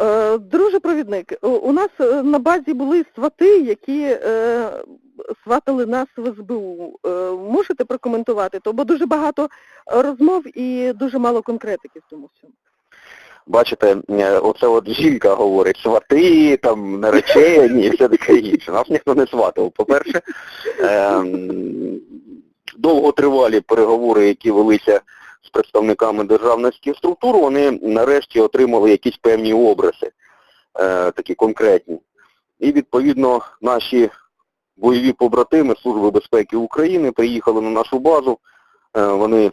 Е, Друже провідник, у- нас е, на базі були свати, які е, сватали нас в СБУ. Можете прокоментувати то? Бо дуже багато розмов і дуже мало конкретики в тому всьому. Бачите, оце от жінка говорить, свати, там, наречені і все таке інше. Нас ніхто не сватав, по-перше. Ем, довготривалі переговори, які велися представниками державницьких структур, вони нарешті отримали якісь певні образи, е, такі конкретні. І відповідно наші бойові побратими Служби безпеки України приїхали на нашу базу, Е, вони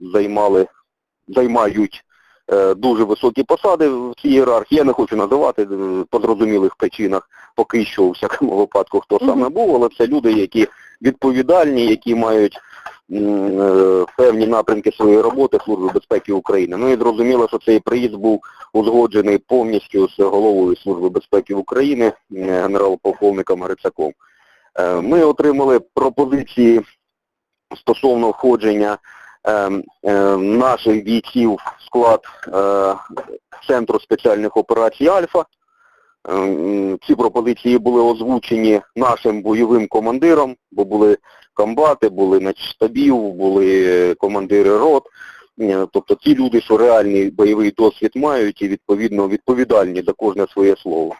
займали, займають е, дуже високі посади в цій ієрархії. Я не хочу називати е, по зрозумілих причинах поки що у всякому випадку хто саме був, але це люди, які відповідальні, які мають певні напрямки своєї роботи Служби безпеки України. Ну і зрозуміло, що цей приїзд був узгоджений повністю з головою Служби безпеки України, е, генерал-полковником Грицаком. Е, Ми отримали пропозиції стосовно входження е, е, наших бійців в склад е, Центру спеціальних операцій Альфа. Е, м, Ці пропозиції були озвучені нашим бойовим командиром, бо були комбати, були начштабів, були командири рот. Е, Тобто ті люди, що реальний бойовий досвід мають і відповідно відповідальні за кожне своє слово.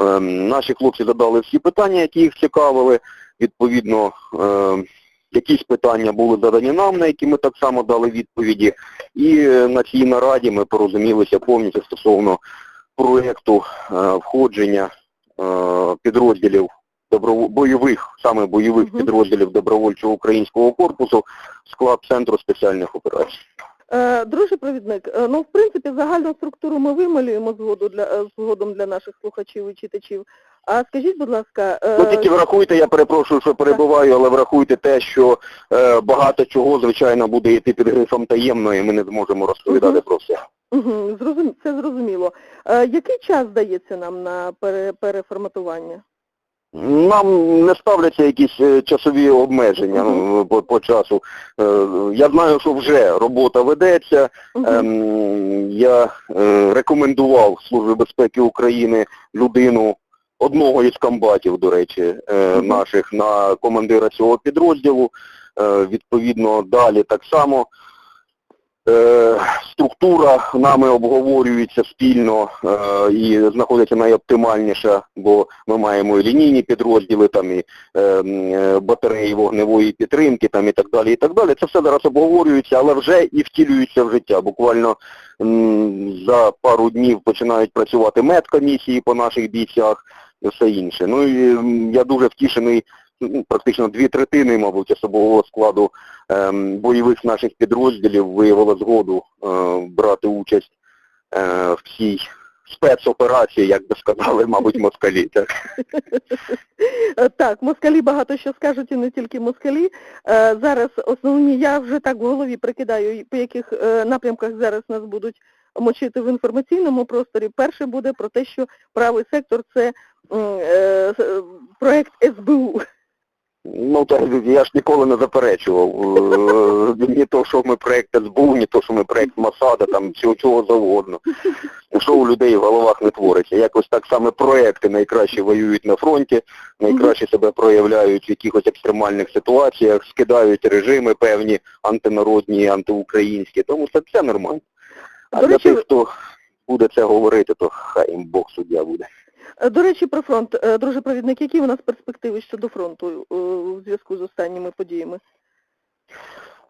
Е, Наші хлопці задали всі питання, які їх цікавили. Відповідно, е, якісь питання були задані нам, на які ми так само дали відповіді. І е, на цій нараді ми порозумілися повністю стосовно проєкту е, входження е, підрозділів бойових, саме бойових підрозділів добровольчого українського корпусу в склад Центру спеціальних операцій. Е, Друже провідник, ну в принципі загальну структуру ми вималюємо згоду для згодом для наших слухачів і читачів. А скажіть, будь ласка, Ну тільки врахуйте, я перепрошую, що перебуваю, але врахуйте те, що багато чого, звичайно, буде йти під грифом таємно, і ми не зможемо розповідати Мгм. про все. Угу, зрозум... Це зрозуміло. Е, який час дається нам на пере... переформатування? Нам не ставляться якісь е, часові обмеження ну, по, по часу. Е, Я знаю, що вже робота ведеться. Ем, Я е, рекомендував Службі безпеки України людину, одного із комбатів, до речі, е, наших на командира цього підрозділу. Е, Відповідно, далі так само. Е, Структура нами обговорюється спільно е, і знаходиться найоптимальніша, бо ми маємо і лінійні підрозділи, там і е, е, батареї вогневої підтримки, там і так далі, і так далі. Це все зараз обговорюється, але вже і втілюється в життя. Буквально м, за пару днів починають працювати медкомісії по наших бійцях і все інше. Ну і я дуже втішений, практично дві третини, мабуть, особового складу ем, бойових наших підрозділів виявила згоду е, брати участь е, в цій спецоперації, як би сказали, мабуть, москалі. Так? Так, москалі багато що скажуть і не тільки москалі. Е, Зараз основні, я вже так в голові прикидаю, по яких напрямках зараз нас будуть мочити в інформаційному просторі. Перше буде про те, що правий сектор це проект СБУ. Ну, так, я ж ніколи не заперечував. Е, Ні то, що ми проєкт СБУ, ні то, що ми проєкт Масада, там чого, чого завгодно. Що у людей в головах не твориться. Якось так саме проекти найкраще воюють на фронті, найкраще себе проявляють в якихось екстремальних ситуаціях, скидають режими певні антинародні, антиукраїнські. Тому це, це нормально. А для тих, хто буде це говорити, то хай їм Бог суддя буде. Е, До речі, про фронт. Е, Друже провідник, які у нас перспективи щодо фронту е, у зв'язку з останніми подіями?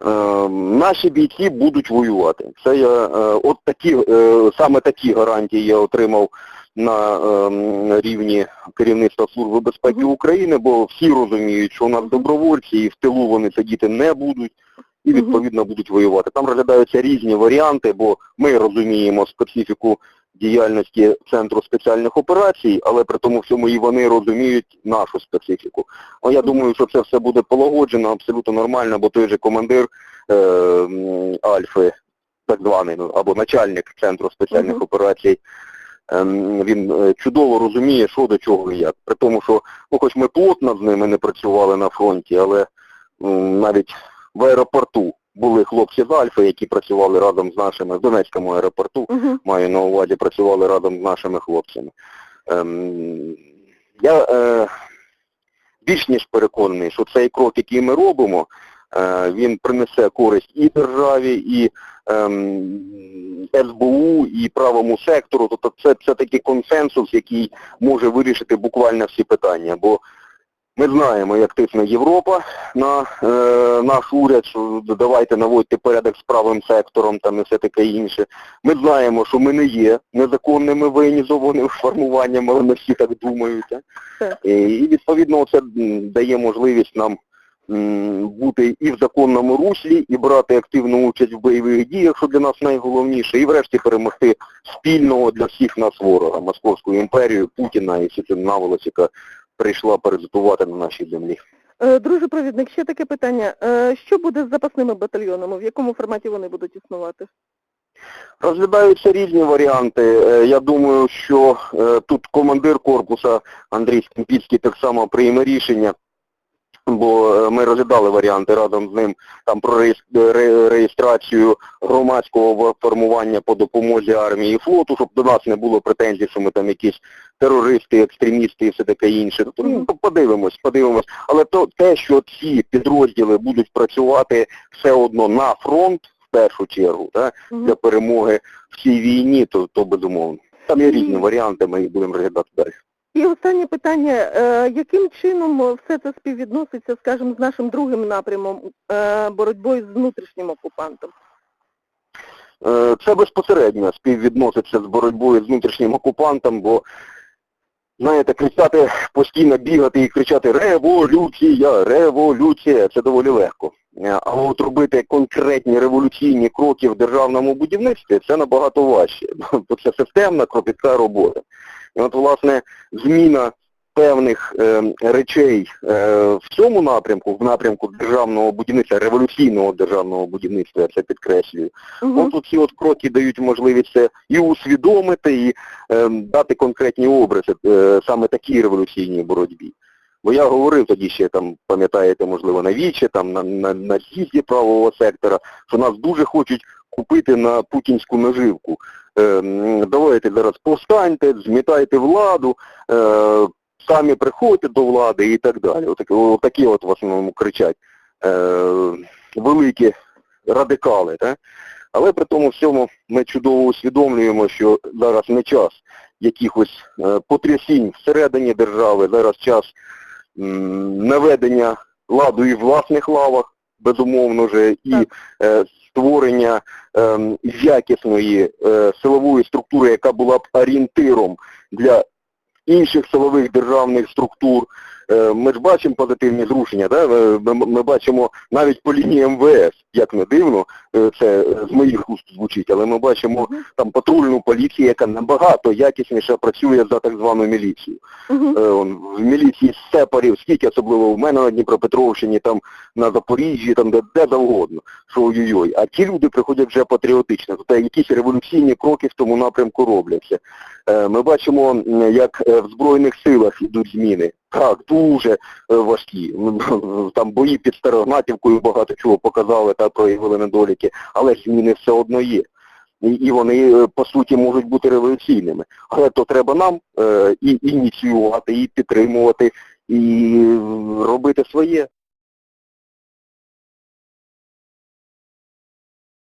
Е, наші бійці будуть воювати. Це я е, от такі, е, саме такі гарантії я отримав на е, рівні керівництва Служби безпеки України, бо всі розуміють, що у нас добровольці і в тилу вони сидіти не будуть і відповідно будуть воювати. Там розглядаються різні варіанти, бо ми розуміємо специфіку діяльності Центру спеціальних операцій, але при тому всьому і вони розуміють нашу специфіку. Ну, я думаю, що це все буде полагоджено, абсолютно нормально, бо той же командир е, Альфи, так званий, ну, або начальник Центру спеціальних Мгм. операцій, ем, він е, чудово розуміє, що до чого і як. При тому, що ну, хоч ми плотно з ними не працювали на фронті, але навіть в аеропорту були хлопці з Альфи, які працювали разом з нашими в Донецькому аеропорту, Угу. маю на увазі, працювали разом з нашими хлопцями. Ем, я е, більш ніж переконаний, що цей крок, який ми робимо, е, він принесе користь і державі, і ем, СБУ, і правому сектору. Тобто це, це такий консенсус, який може вирішити буквально всі питання. Бо ми знаємо, як тисне Європа на е, наш уряд, що давайте наводьте порядок з правим сектором там і все таке інше. Ми знаємо, що ми не є незаконними воєнізованими формуваннями, але не всі так думають. І і, відповідно це дає можливість нам м, бути і в законному руслі, і брати активну участь в бойових діях, що для нас найголовніше, і врешті перемогти спільного для всіх нас ворога, Московську імперію, Путіна і всю цю наволоч, яка прийшла паразитувати на нашій землі. Е, Друже провідник, ще таке питання. Е, Що буде з запасними батальйонами? В якому форматі вони будуть існувати? Розглядаються різні варіанти. Е, Я думаю, що тут командир корпуса Андрій Скімпільський так само прийме рішення, бо е, ми розглядали варіанти разом з ним там про реєс- ре- реєстрацію громадського формування по допомозі армії і флоту, щоб до нас не було претензій, що ми там якісь терористи, екстремісти і все таке інше. Тобто, ну, подивимось, подивимось. Але то те, що ці підрозділи будуть працювати все одно на фронт в першу чергу, так? Для перемоги в цій війні, то, то безумовно. Там є різні варіанти, ми їх будемо розглядати далі. І останнє питання. Е, Яким чином все це співвідноситься, скажімо, з нашим другим напрямом е, боротьбою з внутрішнім окупантом? Е, Це безпосередньо співвідноситься з боротьбою з внутрішнім окупантом, бо, знаєте, кричати, постійно бігати і кричати революція, революція, це доволі легко. А от робити конкретні революційні кроки в державному будівництві це набагато важче. Бо це системна, кропітка робота. І от, власне, зміна певних е, речей е, в цьому напрямку, в напрямку державного будівництва, революційного державного будівництва, я це підкреслюю, Угу. От ці от кроки дають можливість це і усвідомити, і е, дати конкретні образи е, саме такій революційній боротьбі. Бо я говорив тоді ще, там, пам'ятаєте, можливо, на вічі, там, на, на, на з'їзді правого сектора, що нас дуже хочуть купити на путінську наживку. Е, м, давайте зараз повстаньте, змітайте владу, е, самі приходьте до влади і так далі. Отакі, отакі от в основному кричать е, великі радикали. Так? Але при тому всьому ми чудово усвідомлюємо, що зараз не час якихось е, потрясінь всередині держави, зараз час наведення ладу і в власних лавах, безумовно же, і Так. Створення е, якісної е, силової структури, яка була б орієнтиром для інших силових державних структур. Е, Ми ж бачимо позитивні зрушення, да? Е, ми, ми бачимо навіть по лінії МВС, як не дивно, е, це е, з моїх уст звучить, але ми бачимо там патрульну поліцію, яка набагато якісніше працює за так звану міліцію. Е, в міліції сепарів, скільки особливо в мене на Дніпропетровщині, там на Запоріжжі, там де, де завгодно, що ой-ой-ой. А ті люди приходять вже патріотично, тобто якісь революційні кроки в тому напрямку робляться. Ми бачимо, як в Збройних силах йдуть зміни. Так, дуже важкі. Там бої під Старогнатівкою багато чого показали та проявили недоліки, але зміни все одно є. І, вони, е, по суті, можуть бути революційними. Але то треба нам е, і ініціювати, і підтримувати, і робити своє.